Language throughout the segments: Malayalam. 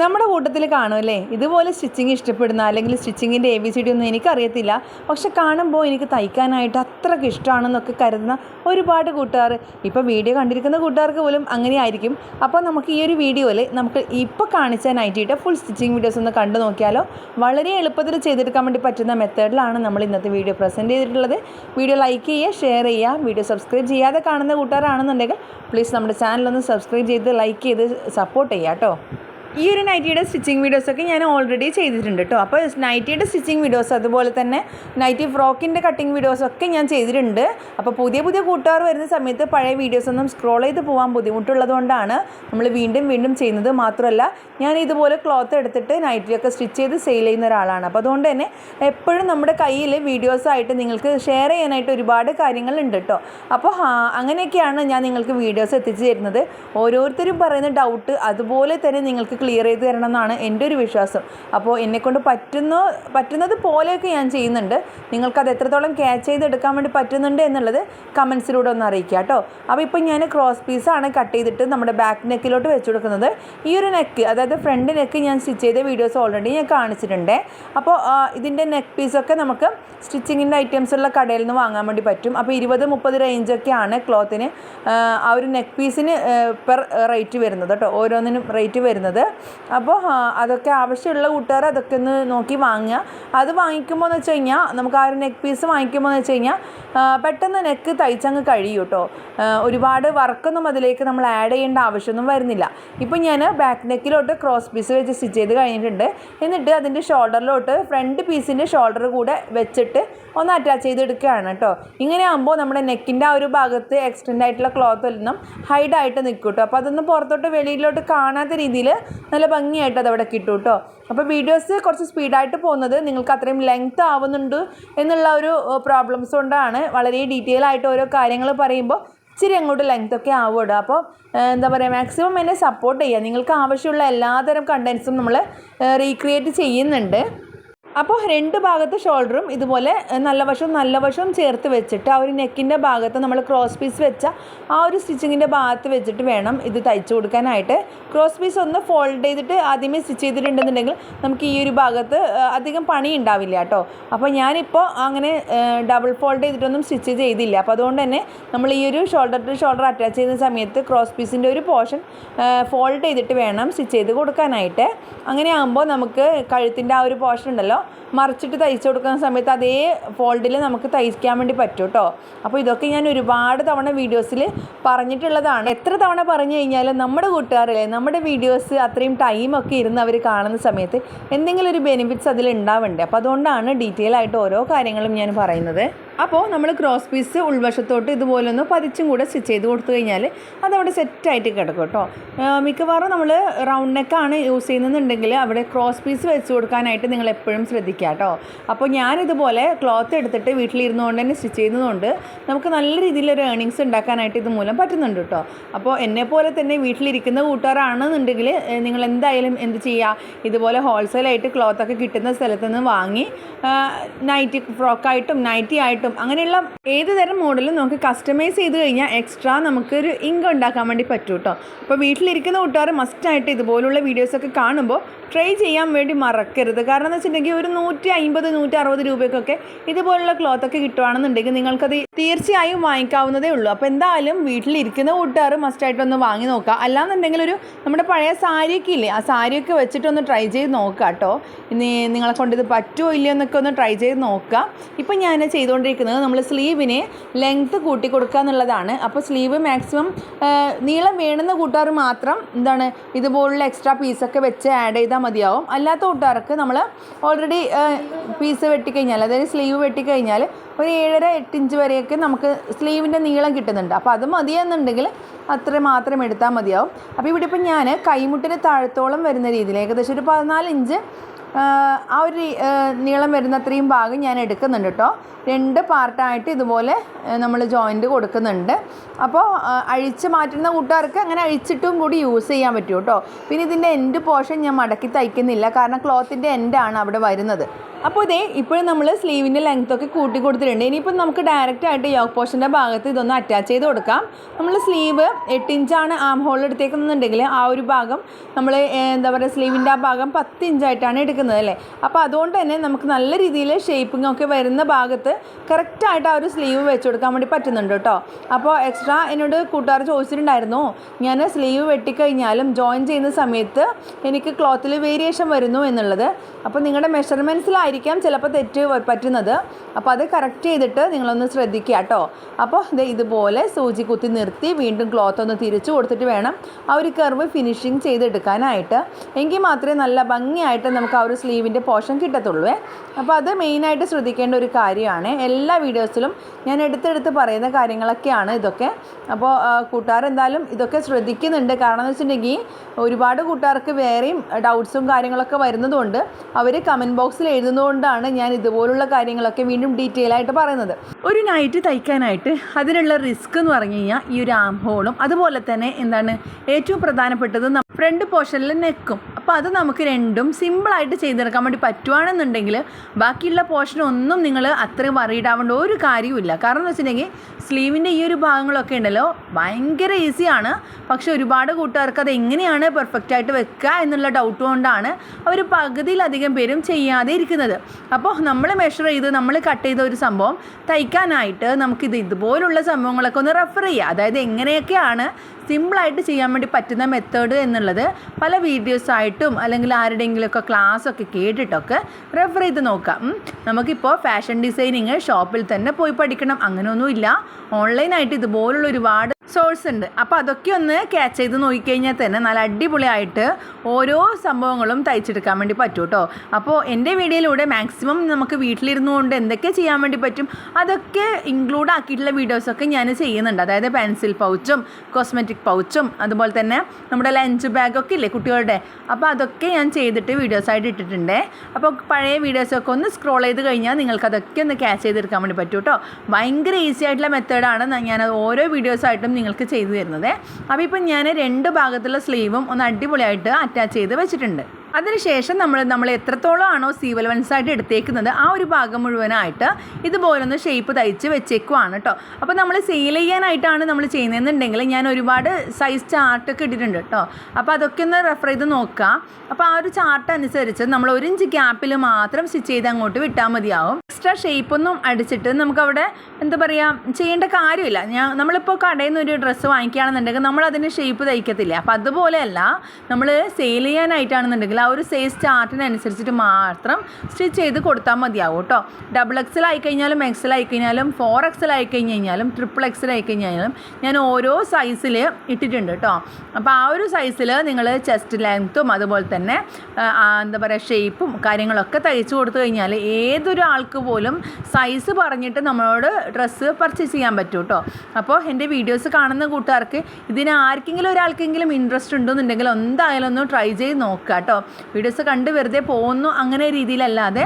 നമ്മുടെ കൂട്ടത്തിൽ കാണുമല്ലേ ഇതുപോലെ സ്റ്റിച്ചിങ് ഇഷ്ടപ്പെടുന്ന അല്ലെങ്കിൽ സ്റ്റിച്ചിങ്ങിന്റെ എ ബി സി ഡി ഒന്നും എനിക്കറിയത്തില്ല. പക്ഷെ കാണുമ്പോൾ എനിക്ക് തയ്ക്കാനായിട്ട് അത്രയ്ക്ക് ഇഷ്ടമാണെന്നൊക്കെ കരുതുന്ന ഒരുപാട് കൂട്ടുകാർ ഇപ്പോൾ വീഡിയോ കണ്ടിരിക്കുന്ന കൂട്ടുകാർക്ക് പോലും അങ്ങനെ ആയിരിക്കും. അപ്പോൾ നമുക്ക് ഈ ഒരു വീഡിയോയിൽ നമുക്ക് ഇപ്പോൾ കാണിച്ച നൈറ്റിയുടെ ഫുൾ സ്റ്റിച്ചിങ് വീഡിയോസ് ഒന്ന് കണ്ടു നോക്കിയാലോ. വളരെ എളുപ്പത്തിൽ ചെയ്തെടുക്കാൻ വേണ്ടി പറ്റുന്ന മെത്തേഡിലാണ് നമ്മൾ ഇന്നത്തെ വീഡിയോ പ്രസന്റ് ചെയ്തിട്ടുള്ളത്. വീഡിയോ ലൈക്ക് ചെയ്യുക ഷെയർ ചെയ്യുക വീഡിയോ സബ്സ്ക്രൈബ് ചെയ്യാതെ കാണുന്ന കൂട്ടുകാരാണെന്നുണ്ടെങ്കിൽ പ്ലീസ് നമ്മുടെ ചാനലൊന്ന് സബ്സ്ക്രൈബ് ചെയ്ത് ലൈക്ക് ചെയ്ത് സപ്പോർട്ട് ചെയ്യുക കേട്ടോ. ഈ ഒരു നൈറ്റിയുടെ സ്റ്റിച്ചിങ് വീഡിയോസൊക്കെ ഞാൻ ഓൾറെഡി ചെയ്തിട്ടുണ്ട് കേട്ടോ അപ്പോൾ നൈറ്റിയുടെ സ്റ്റിച്ചിങ് വീഡിയോസ് അതുപോലെ തന്നെ നൈറ്റി ഫ്രോക്കിന്റെ കട്ടിങ് വീഡിയോസൊക്കെ ഞാൻ ചെയ്തിട്ടുണ്ട്. അപ്പോൾ പുതിയ പുതിയ കൂട്ടുകാർ വരുന്ന സമയത്ത് പഴയ വീഡിയോസൊന്നും സ്ക്രോൾ ചെയ്ത് പോകാൻ ബുദ്ധിമുട്ടുള്ളതുകൊണ്ടാണ് നമ്മൾ വീണ്ടും വീണ്ടും ചെയ്യുന്നത്. മാത്രമല്ല ഞാൻ ഇതുപോലെ ക്ലോത്ത് എടുത്തിട്ട് നൈറ്റിയൊക്കെ സ്റ്റിച്ച് ചെയ്ത് സെയിൽ ചെയ്യുന്ന ഒരാളാണ്. അപ്പോൾ അതുകൊണ്ട് തന്നെ എപ്പോഴും നമ്മുടെ കയ്യിൽ വീഡിയോസായിട്ട് നിങ്ങൾക്ക് ഷെയർ ചെയ്യാനായിട്ട് ഒരുപാട് കാര്യങ്ങളുണ്ട് കേട്ടോ അപ്പോൾ അങ്ങനെയൊക്കെയാണ് ഞാൻ നിങ്ങൾക്ക് വീഡിയോസ് എത്തിച്ചു തരുന്നത്. ഓരോരുത്തരും പറയുന്ന ഡൗട്ട് അതുപോലെ തന്നെ നിങ്ങൾക്ക് ക്ലിയർ ചെയ്ത് തരണം എന്നാണ് എന്റെ ഒരു വിശ്വാസം. അപ്പോൾ എന്നെക്കൊണ്ട് പറ്റുന്ന പറ്റുന്നത് പോലെയൊക്കെ ഞാൻ ചെയ്യുന്നുണ്ട്. നിങ്ങൾക്കത് എത്രത്തോളം ക്യാച്ച് ചെയ്തെടുക്കാൻ വേണ്ടി പറ്റുന്നുണ്ട് എന്നുള്ളത് കമൻസിലൂടെ ഒന്ന് അറിയിക്കുക കേട്ടോ അപ്പോൾ ഇപ്പം ഞാൻ ക്രോസ് പീസാണ് കട്ട് ചെയ്തിട്ട് നമ്മുടെ ബാക്ക് നെക്കിലോട്ട് വെച്ച് കൊടുക്കുന്നത്. ഈ ഒരു നെക്ക് അതായത് ഫ്രണ്ട് നെക്ക് ഞാൻ സ്റ്റിച്ച് ചെയ്ത വീഡിയോസ് ഓൾറെഡി ഞാൻ കാണിച്ചിട്ടുണ്ട്. അപ്പോൾ ഇതിന്റെ നെക്ക് പീസൊക്കെ നമുക്ക് സ്റ്റിച്ചിങ്ങിന്റെ ഐറ്റംസ് ഉള്ള കടയിൽ നിന്ന് വാങ്ങാൻ വേണ്ടി പറ്റും. അപ്പോൾ ഇരുപത് മുപ്പത് റേഞ്ചൊക്കെയാണ് ക്ലോത്തിന് ആ ഒരു നെക്ക് പീസിന് പെർ റേറ്റ് വരുന്നത് കേട്ടോ ഓരോന്നിനും റേറ്റ് വരുന്നത്. അപ്പോൾ അതൊക്കെ ആവശ്യമുള്ള കൂട്ടുകാർ അതൊക്കെ ഒന്ന് നോക്കി വാങ്ങുക. അത് വാങ്ങിക്കുമ്പോൾ എന്ന് വെച്ച് കഴിഞ്ഞാൽ നമുക്ക് ആ ഒരു നെക്ക് പീസ് വാങ്ങിക്കുമ്പോൾ എന്ന് വെച്ച് കഴിഞ്ഞാൽ പെട്ടെന്ന് നെക്ക് തയ്ച്ചങ്ങ് കഴിയും കേട്ടോ. ഒരുപാട് വർക്കൊന്നും അതിലേക്ക് നമ്മൾ ആഡ് ചെയ്യേണ്ട ആവശ്യമൊന്നും വരുന്നില്ല. ഇപ്പം ഞാൻ ബാക്ക് നെക്കിലോട്ട് ക്രോസ് പീസ് വെച്ച് സ്റ്റിച്ച് ചെയ്ത് കഴിഞ്ഞിട്ടുണ്ട്. എന്നിട്ട് അതിന്റെ ഷോൾഡറിലോട്ട് ഫ്രണ്ട് പീസിന്റെ ഷോൾഡർ കൂടെ വെച്ചിട്ട് ഒന്ന് അറ്റാച്ച് ചെയ്തെടുക്കുകയാണ് കേട്ടോ. ഇങ്ങനെ ആകുമ്പോൾ നമ്മുടെ നെക്കിന്റെ ആ ഒരു ഭാഗത്ത് എക്സ്റ്റെൻഡ് ആയിട്ടുള്ള ക്ലോത്ത് എല്ലാം ഹൈഡായിട്ട് നിൽക്കും കേട്ടോ. അപ്പോൾ അതൊന്ന് പുറത്തോട്ട് വെളിയിലോട്ട് കാണാത്ത രീതിയിൽ നല്ല ഭംഗിയായിട്ട് അതവിടെ കിട്ടും കേട്ടോ അപ്പോൾ വീഡിയോസ് കുറച്ച് സ്പീഡായിട്ട് പോകുന്നത് നിങ്ങൾക്ക് അത്രയും ലെങ്ത് ആവുന്നുണ്ട് എന്നുള്ള ഒരു പ്രോബ്ലംസ് കൊണ്ടാണ്. വളരെ ഡീറ്റെയിൽ ആയിട്ട് ഓരോ കാര്യങ്ങൾ പറയുമ്പോൾ ഇച്ചിരി അങ്ങോട്ട് ലെങ്ത് ഒക്കെ അപ്പോൾ എന്താ പറയുക മാക്സിമം എന്നെ സപ്പോർട്ട് ചെയ്യുക. നിങ്ങൾക്ക് ആവശ്യമുള്ള എല്ലാതരം കണ്ടൻസും നമ്മൾ റീക്രിയേറ്റ് ചെയ്യുന്നുണ്ട്. അപ്പോൾ രണ്ട് ഭാഗത്ത് ഷോൾഡറും ഇതുപോലെ നല്ല വശവും നല്ല വശവും ചേർത്ത് വെച്ചിട്ട് ആ ഒരു നെക്കിന്റെ ഭാഗത്ത് നമ്മൾ ക്രോസ് പീസ് വെച്ച ആ ഒരു സ്റ്റിച്ചിങ്ങിന്റെ ഭാഗത്ത് വെച്ചിട്ട് വേണം ഇത് തയ്ച്ചു കൊടുക്കാനായിട്ട്. ക്രോസ് പീസ് ഒന്ന് ഫോൾഡ് ചെയ്തിട്ട് ആദ്യമേ സ്റ്റിച്ച് ചെയ്തിട്ടുണ്ടെന്നുണ്ടെങ്കിൽ നമുക്ക് ഈ ഒരു ഭാഗത്ത് അധികം പണി ഉണ്ടാവില്ല കേട്ടോ. അപ്പോൾ ഞാനിപ്പോൾ അങ്ങനെ ഡബിൾ ഫോൾഡ് ചെയ്തിട്ടൊന്നും സ്റ്റിച്ച് ചെയ്തില്ല. അപ്പോൾ അതുകൊണ്ട് തന്നെ നമ്മൾ ഈ ഒരു ഷോൾഡർ ടു ഷോൾഡർ അറ്റാച്ച് ചെയ്യുന്ന സമയത്ത് ക്രോസ് പീസിന്റെ ഒരു പോർഷൻ ഫോൾഡ് ചെയ്തിട്ട് വേണം സ്റ്റിച്ച് ചെയ്ത് കൊടുക്കാനായിട്ട്. അങ്ങനെ ആകുമ്പോൾ നമുക്ക് കഴുത്തിന്റെ ആ ഒരു പോർഷൻ ഉണ്ടല്ലോ മറിച്ചിട്ട് തയ്ച്ചു കൊടുക്കുന്ന സമയത്ത് അതേ ഫോൾഡിൽ നമുക്ക് തയ്ക്കാൻ വേണ്ടി പറ്റും കേട്ടോ അപ്പോൾ ഇതൊക്കെ ഞാൻ ഒരുപാട് തവണ വീഡിയോസിൽ പറഞ്ഞിട്ടുള്ളതാണ്. എത്ര തവണ പറഞ്ഞു കഴിഞ്ഞാലും നമ്മുടെ കൂട്ടുകാരില്ലേ നമ്മുടെ വീഡിയോസ് അത്രയും ടൈമൊക്കെ ഇരുന്ന് അവർ കാണുന്ന സമയത്ത് എന്തെങ്കിലും ഒരു ബെനിഫിറ്റ്സ് അതിൽ ഉണ്ടാവണ്ടേ? അപ്പോൾ അതുകൊണ്ടാണ് ഡീറ്റെയിൽ ആയിട്ട് ഓരോ കാര്യങ്ങളും ഞാൻ പറയുന്നത്. അപ്പോൾ നമ്മൾ ക്രോസ് പീസ് ഉൾവശത്തോട്ട് ഇതുപോലെ ഒന്ന് പതിച്ചും കൂടെ സ്റ്റിച്ച് ചെയ്ത് കൊടുത്തു കഴിഞ്ഞാൽ അതവിടെ സെറ്റായിട്ട് കിടക്കും കേട്ടോ. മിക്കവാറും നമ്മൾ റൗണ്ട് നെക്കാണ് യൂസ് ചെയ്യുന്നതെന്നുണ്ടെങ്കിൽ അവിടെ ക്രോസ് പീസ് വെച്ച് കൊടുക്കാനായിട്ട് നിങ്ങൾ എപ്പോഴും ശ്രദ്ധിക്കുക കേട്ടോ. അപ്പോൾ ഞാനിതുപോലെ ക്ലോത്ത് എടുത്തിട്ട് വീട്ടിലിരുന്നുകൊണ്ട് തന്നെ സ്റ്റിച്ച് ചെയ്യുന്നതുകൊണ്ട് നമുക്ക് നല്ല രീതിയിലൊരു ഏണിങ്സ് ഉണ്ടാക്കാനായിട്ട് ഇത് മൂലം പറ്റുന്നുണ്ട് കേട്ടോ. അപ്പോൾ എന്നെ പോലെ തന്നെ വീട്ടിലിരിക്കുന്ന കൂട്ടുകാരാണെന്നുണ്ടെങ്കിൽ നിങ്ങൾ എന്തായാലും എന്ത് ചെയ്യുക? ഇതുപോലെ ഹോൾസെയിലായിട്ട് ക്ലോത്തൊക്കെ കിട്ടുന്ന സ്ഥലത്ത് നിന്ന് വാങ്ങി നൈറ്റി ഫ്രോക്കായിട്ടും നൈറ്റി ആയിട്ടും അങ്ങനെയുള്ള ഏത് തരം മോഡലും നമുക്ക് കസ്റ്റമൈസ് ചെയ്ത് കഴിഞ്ഞാൽ എക്സ്ട്രാ നമുക്കൊരു ഇൻകം ഉണ്ടാക്കാൻ വേണ്ടി പറ്റും കേട്ടോ അപ്പോൾ വീട്ടിലിരിക്കുന്ന കൂട്ടുകാർ മസ്റ്റായിട്ട് ഇതുപോലുള്ള വീഡിയോസൊക്കെ കാണുമ്പോൾ ട്രൈ ചെയ്യാൻ വേണ്ടി മറക്കരുത്. കാരണം എന്ന് വെച്ചിട്ടുണ്ടെങ്കിൽ ഒരു നൂറ്റി അമ്പത് നൂറ്റി അറുപത് രൂപയ്ക്കൊക്കെ ഇതുപോലുള്ള ക്ലോത്തൊക്കെ കിട്ടുകയാണെന്നുണ്ടെങ്കിൽ നിങ്ങൾക്കത് തീർച്ചയായും വാങ്ങിക്കാവുന്നതേ ഉള്ളൂ. അപ്പോൾ എന്തായാലും വീട്ടിലിരിക്കുന്ന കൂട്ടുകാർ മസ്റ്റായിട്ടൊന്ന് വാങ്ങി നോക്കുക. അല്ലാന്നുണ്ടെങ്കിൽ ഒരു നമ്മുടെ പഴയ സാരിയൊക്കെ ഇല്ലേ ആ സാരിയൊക്കെ വെച്ചിട്ടൊന്ന് ട്രൈ ചെയ്ത് നോക്കുക കേട്ടോ ഇനി നിങ്ങളെ കൊണ്ട് ഇത് പറ്റുമോ ഇല്ലയോ എന്നൊക്കെ ഒന്ന് ട്രൈ ചെയ്ത് നോക്കുക. ഇപ്പം ഞാൻ ചെയ്തുകൊണ്ടിരിക്കുന്നത് നമ്മൾ സ്ലീവിനെ ലെങ്ത്ത് കൂട്ടി കൊടുക്കുക എന്നുള്ളതാണ്. അപ്പോൾ സ്ലീവ് മാക്സിമം നീളം വേണമെന്ന കൂട്ടുകാർ മാത്രം എന്താണ് ഇതുപോലുള്ള എക്സ്ട്രാ പീസൊക്കെ വെച്ച് ആഡ് ചെയ്താൽ മതിയാവും. അല്ലാത്ത കൂട്ടുകാർക്ക് നമ്മൾ ഓൾറെഡി പീസ് വെട്ടിക്കഴിഞ്ഞാൽ അതായത് സ്ലീവ് വെട്ടിക്കഴിഞ്ഞാൽ ഒരു ഏഴര എട്ട് ഇഞ്ച് വരെയൊക്കെ നമുക്ക് സ്ലീവിന്റെ നീളം കിട്ടുന്നുണ്ട്. അപ്പോൾ അത് മതിയെന്നുണ്ടെങ്കിൽ അത്ര മാത്രം എടുത്താൽ മതിയാവും. അപ്പോൾ ഇവിടെ ഇപ്പം ഞാൻ കൈമുട്ടിന് താഴത്തോളം വരുന്ന രീതിയിൽ ഏകദേശം ഒരു പതിനാല് ഇഞ്ച് ആ ഒരു നീളം വരുന്ന അത്രയും ഭാഗം ഞാൻ എടുക്കുന്നുണ്ട് കേട്ടോ രണ്ട് പാർട്ടായിട്ട് ഇതുപോലെ നമ്മൾ ജോയിന്റ് കൊടുക്കുന്നുണ്ട്. അപ്പോൾ അഴിച്ച് മാറ്റുന്ന കൂട്ടുകാർക്ക് അങ്ങനെ അഴിച്ചിട്ടും കൂടി യൂസ് ചെയ്യാൻ പറ്റും കേട്ടോ പിന്നെ ഇതിന്റെ എൻഡ് പോർഷൻ ഞാൻ മടക്കി തയ്ക്കുന്നില്ല. കാരണം ക്ലോത്തിന്റെ എൻഡാണ് അവിടെ വരുന്നത്. അപ്പോൾ ഇതേ ഇപ്പോഴും നമ്മൾ സ്ലീവിന്റെ ലെങ്ത് ഒക്കെ കൂട്ടി കൊടുത്തിട്ടുണ്ട്. ഇനിയിപ്പോൾ നമുക്ക് ഡയറക്റ്റ് ആയിട്ട് യോക്ക് പോർഷന്റെ ഭാഗത്ത് ഇതൊന്ന് അറ്റാച്ച് ചെയ്ത് കൊടുക്കാം. നമ്മൾ സ്ലീവ് എട്ട് ഇഞ്ചാണ് ആം ഹോൾ എടുത്തേക്കുന്നുണ്ടെങ്കിൽ ആ ഒരു ഭാഗം നമ്മൾ എന്താ പറയുക സ്ലീവിന്റെ ആ ഭാഗം പത്ത് ഇഞ്ചായിട്ടാണ് എടുക്കുന്നത്. അല്ലേ? അപ്പോൾ അതുകൊണ്ട് തന്നെ നമുക്ക് നല്ല രീതിയിൽ ഷേപ്പിംഗ് ഒക്കെ വരുന്ന ഭാഗത്ത് കറക്റ്റായിട്ട് ആ ഒരു സ്ലീവ് വെച്ച് കൊടുക്കാൻ വേണ്ടി പറ്റുന്നുണ്ട് കേട്ടോ. അപ്പോൾ എക്സ്ട്രാ എന്നോട് കൂട്ടുകാർ ചോദിച്ചിട്ടുണ്ടായിരുന്നു ഞാൻ സ്ലീവ് വെട്ടിക്കഴിഞ്ഞാലും ജോയിൻ ചെയ്യുന്ന സമയത്ത് എനിക്ക് ക്ലോത്തിൽ വേരിയേഷൻ വരുന്നു എന്നുള്ളത്. അപ്പോൾ നിങ്ങളുടെ മെഷർമെന്റ്സിലായിരിക്കാം ചിലപ്പോൾ തെറ്റ് പറ്റുന്നത്. അപ്പോൾ അത് കറക്റ്റ് ചെയ്തിട്ട് നിങ്ങളൊന്ന് ശ്രദ്ധിക്കുക കേട്ടോ. അപ്പോൾ ഇതുപോലെ സൂചി കുത്തി നിർത്തി വീണ്ടും ക്ലോത്ത് ഒന്ന് തിരിച്ചു കൊടുത്തിട്ട് വേണം ആ ഒരു കർവ് ഫിനിഷിങ് ചെയ്തെടുക്കാനായിട്ട്. എങ്കിൽ മാത്രമേ നല്ല ഭംഗിയായിട്ട് നമുക്ക് ആ ഒരു സ്ലീവിന്റെ പോർഷൻ കിട്ടത്തുള്ളൂ. അപ്പോൾ അത് മെയിനായിട്ട് ശ്രദ്ധിക്കേണ്ട ഒരു കാര്യമാണ്. എല്ലാ വീഡിയോസിലും ഞാൻ എടുത്തെടുത്ത് പറയുന്ന കാര്യങ്ങളൊക്കെയാണ് ഇതൊക്കെ. അപ്പോൾ കൂട്ടുകാരെന്തായാലും ഇതൊക്കെ ശ്രദ്ധിക്കുന്നുണ്ട്. കാരണം എന്ന് വെച്ചിട്ടുണ്ടെങ്കിൽ ഒരുപാട് കൂട്ടുകാർക്ക് വേറെയും ഡൗട്ട്സും കാര്യങ്ങളൊക്കെ വരുന്നതുകൊണ്ട് അവർ കമന്റ് ബോക്സിൽ എഴുതുന്നതുകൊണ്ടാണ് ഞാൻ ഇതുപോലുള്ള കാര്യങ്ങളൊക്കെ വീണ്ടും ഡീറ്റെയിൽ ആയിട്ട് പറയുന്നത്. ഒരു നൈറ്റ് തയ്ക്കാനായിട്ട് അതിനുള്ള റിസ്ക് എന്ന് പറഞ്ഞു കഴിഞ്ഞാൽ ഈ ഒരു ആം ഹോളും അതുപോലെ തന്നെ എന്താണ് ഏറ്റവും പ്രധാനപ്പെട്ടത് ഫ്രണ്ട് പോർഷനിൽ നെക്കും അപ്പോൾ അത് നമുക്ക് രണ്ടും സിമ്പിളായിട്ട് ചെയ്തെടുക്കാൻ വേണ്ടി പറ്റുവാണെന്നുണ്ടെങ്കിൽ ബാക്കിയുള്ള പോർഷൻ ഒന്നും നിങ്ങൾ അത്രയും വറിയിടാവേണ്ട ഒരു കാര്യവുമില്ല. കാരണം എന്ന് വെച്ചിട്ടുണ്ടെങ്കിൽ സ്ലീവിന്റെ ഈ ഒരു ഭാഗങ്ങളൊക്കെ ഉണ്ടല്ലോ ഭയങ്കര ഈസിയാണ് പക്ഷെ ഒരുപാട് കൂട്ടുകാർക്ക് അത് എങ്ങനെയാണ് പെർഫെക്റ്റ് ആയിട്ട് വെക്കുക എന്നുള്ള ഡൗട്ട് കൊണ്ടാണ് അവർ പകുതിയിലധികം പേരും ചെയ്യാതെ ഇരിക്കുന്നത്. അപ്പോൾ നമ്മൾ മെഷർ ചെയ്ത് നമ്മൾ കട്ട് ചെയ്ത ഒരു സംഭവം തയ്ക്കാനായിട്ട് നമുക്കിത് ഇതുപോലുള്ള സംഭവങ്ങളൊക്കെ ഒന്ന് റെഫർ ചെയ്യുക അതായത് എങ്ങനെയൊക്കെയാണ് സിമ്പിളായിട്ട് ചെയ്യാൻ വേണ്ടി പറ്റുന്ന മെത്തേഡ് എന്നുള്ളത് പല വീഡിയോസായിട്ടും അല്ലെങ്കിൽ ആരുടെയെങ്കിലുമൊക്കെ ക്ലാസ്സൊക്കെ കേട്ടിട്ടൊക്കെ റെഫർ ചെയ്ത് നോക്കാം. നമുക്കിപ്പോൾ ഫാഷൻ ഡിസൈനിങ് ഷോപ്പിൽ തന്നെ പോയി പഠിക്കണം. അങ്ങനെയൊന്നുമില്ല. ഓൺലൈനായിട്ട് ഇതുപോലുള്ള ഒരുപാട് സോഴ്സ് ഉണ്ട്. അപ്പോൾ അതൊക്കെ ഒന്ന് ക്യാച്ച് ചെയ്ത് നോക്കിക്കഴിഞ്ഞാൽ തന്നെ നല്ല അടിപൊളിയായിട്ട് ഓരോ സംഭവങ്ങളും തയ്ച്ചെടുക്കാൻ വേണ്ടി പറ്റും കേട്ടോ അപ്പോൾ എന്റെ വീഡിയോയിലൂടെ മാക്സിമം നമുക്ക് വീട്ടിലിരുന്നു കൊണ്ട് എന്തൊക്കെ ചെയ്യാൻ വേണ്ടി പറ്റും അതൊക്കെ ഇൻക്ലൂഡ് ആക്കിയിട്ടുള്ള വീഡിയോസൊക്കെ ഞാൻ ചെയ്യുന്നുണ്ട്. അതായത് പെൻസിൽ പൗച്ചും കോസ്മെറ്റിക് പൗച്ചും അതുപോലെ തന്നെ നമ്മുടെ ലഞ്ച് ബാഗൊക്കെ ഇല്ലേ കുട്ടികളുടെ. അപ്പോൾ അതൊക്കെ ഞാൻ ചെയ്തിട്ട് വീഡിയോസായിട്ട് ഇട്ടിട്ടുണ്ട്. അപ്പോൾ പഴയ വീഡിയോസൊക്കെ ഒന്ന് സ്ക്രോൾ ചെയ്ത് കഴിഞ്ഞാൽ നിങ്ങൾക്ക് അതൊക്കെ ഒന്ന് ക്യാച്ച് ചെയ്തെടുക്കാൻ വേണ്ടി പറ്റും കേട്ടോ ഭയങ്കര ഈസി ആയിട്ടുള്ള മെത്തേഡാണ് ഞാൻ ഓരോ വീഡിയോസായിട്ടും നിങ്ങൾക്ക് ചെയ്തു തരുന്നത്. അപ്പോൾ ഇപ്പം ഞാൻ രണ്ട് ഭാഗത്തുള്ള സ്ലീവും ഒന്ന് അടിപൊളിയായിട്ട് അറ്റാച്ച് ചെയ്ത് വെച്ചിട്ടുണ്ട്. അതിനുശേഷം നമ്മൾ നമ്മൾ എത്രത്തോളം ആണോ സീവലവൻസ് ആയിട്ട് എടുത്തേക്കുന്നത് ആ ഒരു ഭാഗം മുഴുവനായിട്ട് ഇതുപോലൊന്ന് ഷേപ്പ് തയ്ച്ച് വെച്ചേക്കുവാണ് കേട്ടോ അപ്പോൾ നമ്മൾ സെയിൽ ചെയ്യാനായിട്ടാണ് നമ്മൾ ചെയ്യുന്നതെന്നുണ്ടെങ്കിൽ ഞാൻ ഒരുപാട് സൈസ് ചാർട്ടൊക്കെ ഇട്ടിട്ടുണ്ട് കേട്ടോ അപ്പോൾ അതൊക്കെ ഒന്ന് റെഫർ ചെയ്ത് നോക്കുക അപ്പോൾ ആ ഒരു ചാർട്ട് അനുസരിച്ച് നമ്മൾ ഒരു ഇഞ്ച് ഗ്യാപ്പിൽ മാത്രം സ്റ്റിച്ച് ചെയ്ത് അങ്ങോട്ട് വിട്ടാൽ മതിയാവും. എക്സ്ട്രാ ഷേപ്പൊന്നും അടിച്ചിട്ട് നമുക്കവിടെ എന്താ പറയുക ചെയ്യേണ്ട കാര്യമില്ല. ഞാൻ നമ്മളിപ്പോൾ കടയിൽ നിന്ന് ഒരു ഡ്രസ്സ് വാങ്ങിക്കുകയാണെന്നുണ്ടെങ്കിൽ നമ്മൾ അതിന് ഷേപ്പ് തയ്ക്കത്തില്ല. അപ്പോൾ അതുപോലെയല്ല നമ്മൾ സെയിൽ ചെയ്യാനായിട്ടാണെന്നുണ്ടെങ്കിൽ ആ ഒരു സൈസ് ചാർട്ടിനനുസരിച്ചിട്ട് മാത്രം സ്റ്റിച്ച് ചെയ്ത് കൊടുത്താൽ മതിയാവും കേട്ടോ ഡബിൾ എക്സൽ ആയി കഴിഞ്ഞാലും എക്സൽ ആയി കഴിഞ്ഞാലും ഫോർ എക്സൽ ആയി കഴിഞ്ഞ് കഴിഞ്ഞാലും ട്രിപ്പിൾ എക്സൽ ആയി കഴിഞ്ഞാലും ഞാൻ ഓരോ സൈസിൽ ഇട്ടിട്ടുണ്ട് കേട്ടോ അപ്പോൾ ആ ഒരു സൈസിൽ നിങ്ങൾ ചെസ്റ്റ് ലെങ്ത്തും അതുപോലെ തന്നെ എന്താ പറയുക ഷേപ്പും കാര്യങ്ങളൊക്കെ തയ്ച്ചു കൊടുത്തു കഴിഞ്ഞാൽ ഏതൊരു ആൾക്ക് പോലും സൈസ് പറഞ്ഞിട്ട് നമ്മളോട് ഡ്രസ്സ് പർച്ചേസ് ചെയ്യാൻ പറ്റും കേട്ടോ അപ്പോൾ എന്റെ വീഡിയോസ് കാണുന്ന കൂട്ടുകാർക്ക് ഇതിന് ആർക്കെങ്കിലും ഒരാൾക്കെങ്കിലും ഇൻട്രസ്റ്റ് ഉണ്ടെന്നുണ്ടെങ്കിൽ എന്തായാലും ഒന്ന് ട്രൈ ചെയ്ത് നോക്കുക കേട്ടോ വീഡിയോസ് കണ്ട് വെറുതെ പോകുന്നു അങ്ങനെ രീതിയിലല്ലാതെ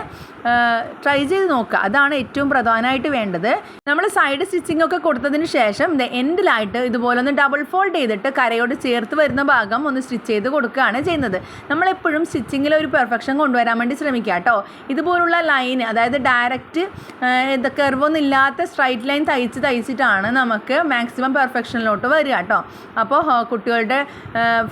ട്രൈ ചെയ്ത് നോക്കുക. അതാണ് ഏറ്റവും പ്രധാനമായിട്ട് വേണ്ടത്. നമ്മൾ സൈഡ് സ്റ്റിച്ചിങ് ഒക്കെ കൊടുത്തതിന് ശേഷം എൻഡിലായിട്ട് ഇതുപോലെ ഒന്ന് ഡബിൾ ഫോൾഡ് ചെയ്തിട്ട് കരയോട് ചേർത്ത് വരുന്ന ഭാഗം ഒന്ന് സ്റ്റിച്ച് ചെയ്ത് കൊടുക്കുകയാണ് ചെയ്യുന്നത്. നമ്മളെപ്പോഴും സ്റ്റിച്ചിങ്ങിൽ ഒരു പെർഫെക്ഷൻ കൊണ്ടുവരാൻ വേണ്ടി ശ്രമിക്കുക കേട്ടോ. ഇതുപോലുള്ള ലൈൻ അതായത് ഡയറക്റ്റ് ഇത് കെർവൊന്നും ഇല്ലാത്ത സ്ട്രൈറ്റ് ലൈൻ തയ്ച്ച് തയ്ച്ചിട്ടാണ് നമുക്ക് മാക്സിമം പെർഫെക്ഷനിലോട്ട് വരിക കേട്ടോ. അപ്പോൾ കുട്ടികളുടെ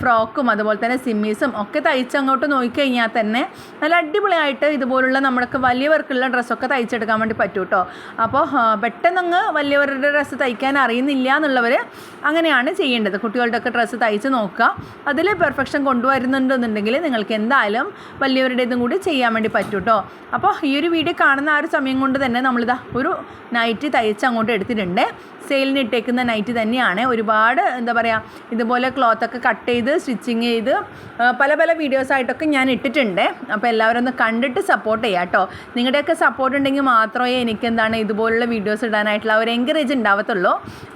ഫ്രോക്കും അതുപോലെ തന്നെ സിമ്മീസും ഒക്കെ തയ്ച്ച് അങ്ങോട്ട് നോക്കിക്കഴിഞ്ഞാൽ തന്നെ നല്ല അടിപൊളിയായിട്ട് ഇതുപോലുള്ള നമ്മൾക്ക് വലിയവർക്കുള്ള ഡ്രസ്സൊക്കെ തയ്ച്ചെടുക്കാൻ വേണ്ടി പറ്റും കേട്ടോ അപ്പോൾ പെട്ടെന്ന് പെട്ടെന്നങ്ങ് വലിയവരുടെ ഡ്രസ്സ് തയ്ക്കാൻ അറിയുന്നില്ല എന്നുള്ളവർ അങ്ങനെയാണ് ചെയ്യേണ്ടത്. കുട്ടികളുടെയൊക്കെ ഡ്രസ്സ് തയ്ച്ച് നോക്കുക. അതിൽ പെർഫെക്ഷൻ കൊണ്ടുവരുന്നുണ്ടെന്നുണ്ടെങ്കിൽ നിങ്ങൾക്ക് എന്തായാലും വലിയവരുടേതും കൂടി ചെയ്യാൻ വേണ്ടി പറ്റും കേട്ടോ അപ്പോൾ ഈ ഒരു വീഡിയോ കാണുന്ന ആ ഒരു സമയം കൊണ്ട് തന്നെ നമ്മളിതാ ഒരു നൈറ്റ് തയ്ച്ച് അങ്ങോട്ട് എടുത്തിട്ടുണ്ട്. സെയിലിന് ഇട്ടേക്കുന്ന നൈറ്റ് തന്നെയാണ്. ഒരുപാട് എന്താ പറയുക ഇതുപോലെ ക്ലോത്തൊക്കെ കട്ട് ചെയ്ത് സ്റ്റിച്ചിങ് ചെയ്ത് പല പല പല വീഡിയോസായിട്ടൊക്കെ ഞാൻ ഇട്ടിട്ടുണ്ട്. അപ്പോൾ എല്ലാവരും ഒന്ന് കണ്ടിട്ട് സപ്പോർട്ട് ചെയ്യാം കേട്ടോ. നിങ്ങളുടെയൊക്കെ സപ്പോർട്ട് ഉണ്ടെങ്കിൽ മാത്രമേ എനിക്ക് എന്താണ് ഇതുപോലുള്ള വീഡിയോസ് ഇടാനായിട്ടുള്ള ഒരു എൻകറേജ് ഉണ്ടാവത്തുള്ളൂ.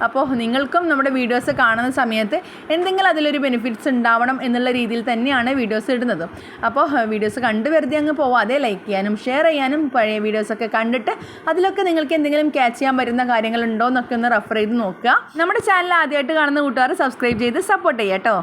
അപ്പോൾ നിങ്ങൾക്കും നമ്മുടെ വീഡിയോസ് കാണുന്ന സമയത്ത് എന്തെങ്കിലും അതിലൊരു ബെനിഫിറ്റ്സ് ഉണ്ടാവണം എന്നുള്ള രീതിയിൽ തന്നെയാണ് വീഡിയോസ് ഇടുന്നത്. അപ്പോൾ വീഡിയോസ് കണ്ട് വെറുതെ അങ്ങ് പോവാതെ ലൈക്ക് ചെയ്യാനും ഷെയർ ചെയ്യാനും പഴയ വീഡിയോസൊക്കെ കണ്ടിട്ട് അതിലൊക്കെ നിങ്ങൾക്ക് എന്തെങ്കിലും ക്യാച്ച് ചെയ്യാൻ പറ്റുന്ന കാര്യങ്ങളുണ്ടോ എന്നൊക്കെ ഒന്ന് റെഫർ ചെയ്ത് നോക്കുക. നമ്മുടെ ചാനൽ ആദ്യമായിട്ട് കാണുന്ന കൂട്ടുകാർ സബ്സ്ക്രൈബ് ചെയ്ത് സപ്പോർട്ട് ചെയ്യാം കേട്ടോ.